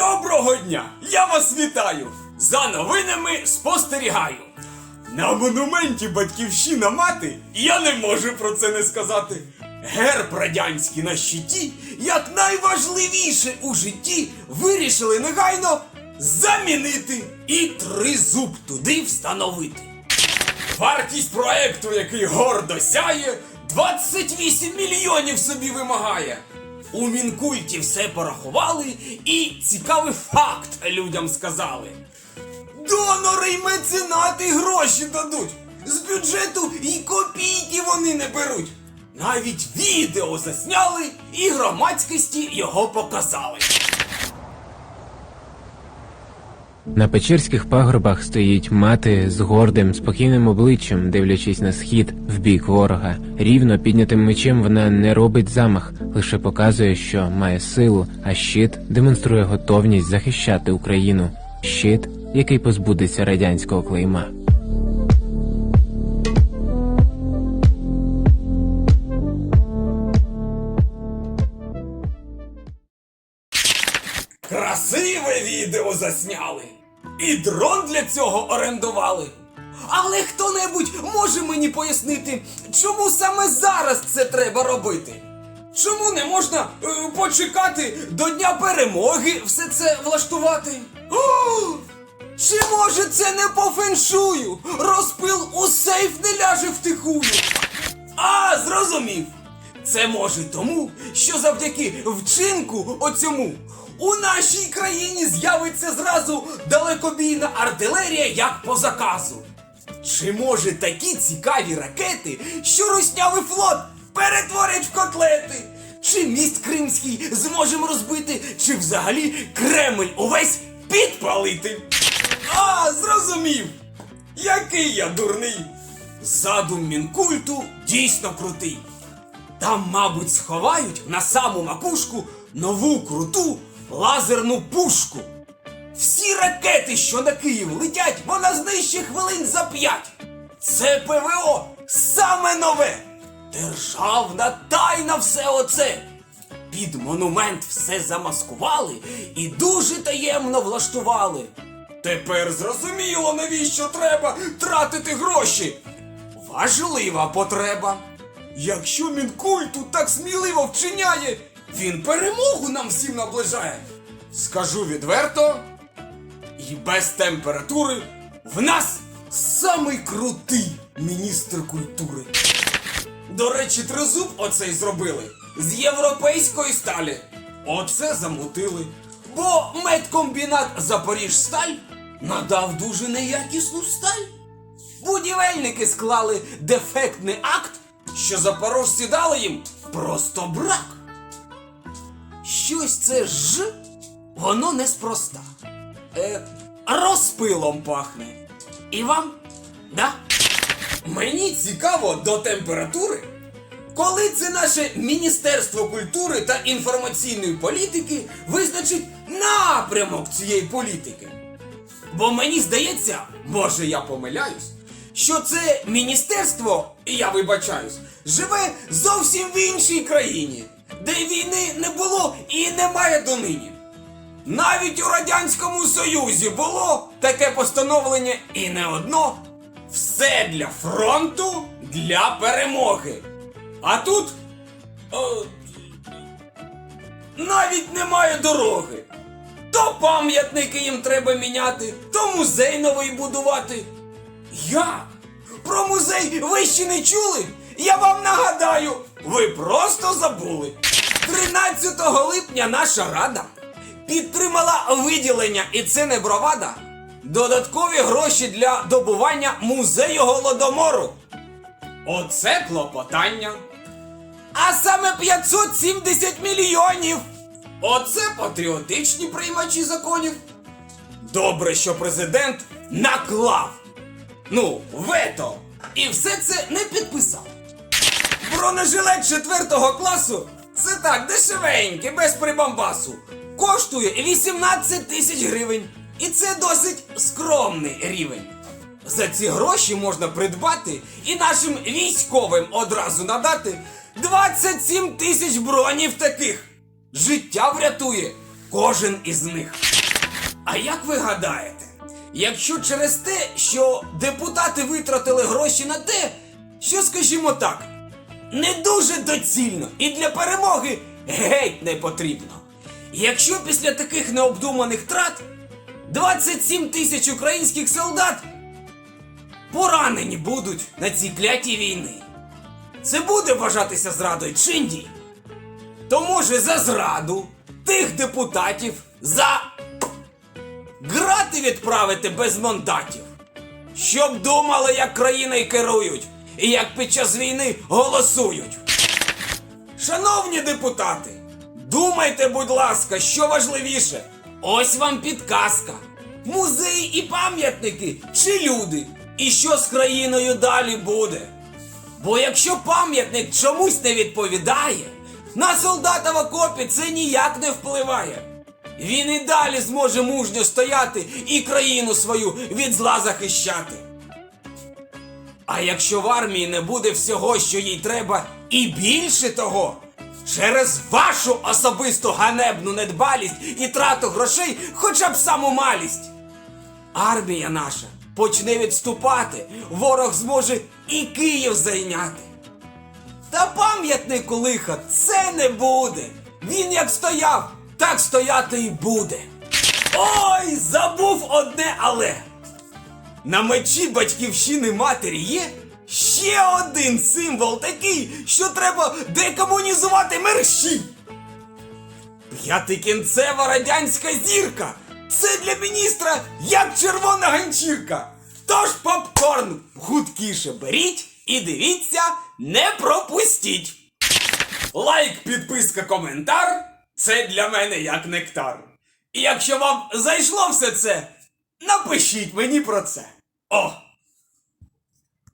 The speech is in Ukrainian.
Доброго дня! Я вас вітаю! За новинами спостерігаю. На монументі Батьківщина мати я не можу про це не сказати. Герб радянський на щиті, як найважливіше у житті, вирішили негайно замінити і тризуб туди встановити. Вартість проекту, який гордо сяє, 28 мільйонів собі вимагає. У мінкульті все порахували і цікавий факт людям сказали. Донори й меценати гроші дадуть. З бюджету і копійки вони не беруть. Навіть відео засняли і громадськості його показали. На печерських пагорбах стоїть мати з гордим, спокійним обличчям, дивлячись на схід в бік ворога. Рівно піднятим мечем вона не робить замах, лише показує, що має силу, а щит демонструє готовність захищати Україну. Щит, який позбудеться радянського клейма. Красиве відео засняли. І дрон для цього орендували. Але хто-небудь може мені пояснити, чому саме зараз це треба робити? Чому не можна е, почекати до Дня перемоги все це влаштувати? О! Чи може це не по феншую? Розпил у сейф не ляже втихую. А, зрозумів. Це може тому, що завдяки вчинку оцьому у нашій країні з'явиться зразу далекобійна артилерія як по заказу. Чи може такі цікаві ракети, що руснявий флот перетворять в котлети? Чи міст Кримський зможемо розбити, чи взагалі Кремль увесь підпалити? А, зрозумів! Який я дурний! Задум мінкульту дійсно крутий. Там, мабуть, сховають на саму макушку нову круту лазерну пушку. Всі ракети, що на Київ летять, вона знищить хвилин за п'ять. Це ПВО саме нове. Державна тайна все оце. Під монумент все замаскували і дуже таємно влаштували. Тепер зрозуміло, навіщо треба тратити гроші. Важлива потреба. Якщо Мінкульту так сміливо вчиняє, він перемогу нам всім наближає. Скажу відверто, і без температури в нас самий крутий міністр культури. До речі, тризуб оцей зробили з європейської сталі. Оце замутили. Бо медкомбінат Запоріжсталь надав дуже неякісну сталь. Будівельники склали дефектний акт, що запорожці дали їм просто брак. Щось це ж, воно неспроста. Е, розпилом пахне. І вам? Да? Мені цікаво до температури. Коли це наше Міністерство культури та інформаційної політики визначить напрямок цієї політики? Бо мені здається, може я помиляюсь, що це міністерство, і я вибачаюсь, живе зовсім в іншій країні, де війни не було і немає донині. Навіть у Радянському Союзі було таке постановлення і не одно. Все для фронту, для перемоги. А тут о, навіть немає дороги. То пам'ятники їм треба міняти, то музей новий будувати. Як? Про музей ви ще не чули? Я вам нагадаю, ви просто забули. 13 липня наша рада підтримала виділення, і це не бровада. Додаткові гроші для добування музею голодомору. Оце клопотання. А саме 570 мільйонів. Оце патріотичні приймачі законів. Добре, що президент наклав. Ну, вето. І все це не підписав. Бронежилет 4 класу це так дешевеньке, без прибамбасу. Коштує 18 тисяч гривень. І це досить скромний рівень. За ці гроші можна придбати і нашим військовим одразу надати 27 тисяч бронів таких. Життя врятує. кожен із них. А як ви гадаєте, якщо через те, що депутати витратили гроші на те, що, скажімо так, не дуже доцільно і для перемоги геть не потрібно. Якщо після таких необдуманих трат 27 тисяч українських солдат поранені будуть на цій клятій війни, це буде вважатися зрадою чи ні? То може за зраду тих депутатів за грати відправити без мандатів, щоб думали, як країною керують і як під час війни голосують. Шановні депутати, думайте, будь ласка, що важливіше. Ось вам підказка. Музеї і пам'ятники чи люди? І що з країною далі буде? Бо якщо пам'ятник чомусь не відповідає, на солдата в окопі це ніяк не впливає. Він і далі зможе мужньо стояти і країну свою від зла захищати. А якщо в армії не буде всього, що їй треба, і більше того, через вашу особисту ганебну недбалість і трату грошей хоча б саму малість, армія наша почне відступати, ворог зможе і Київ зайняти. Та пам'ятнику лиха це не буде. Він як стояв, так стояти і буде. Ой, забув одне але. На мечі батьківщини матері є ще один символ такий, що треба декомунізувати мерщій. П'ятикінцева радянська зірка. Це для міністра як червона ганчірка. Тож попкорн гудкіше беріть і дивіться, не пропустіть. Лайк, підписка, коментар це для мене як нектар. І якщо вам зайшло все це, напишіть мені про це. О!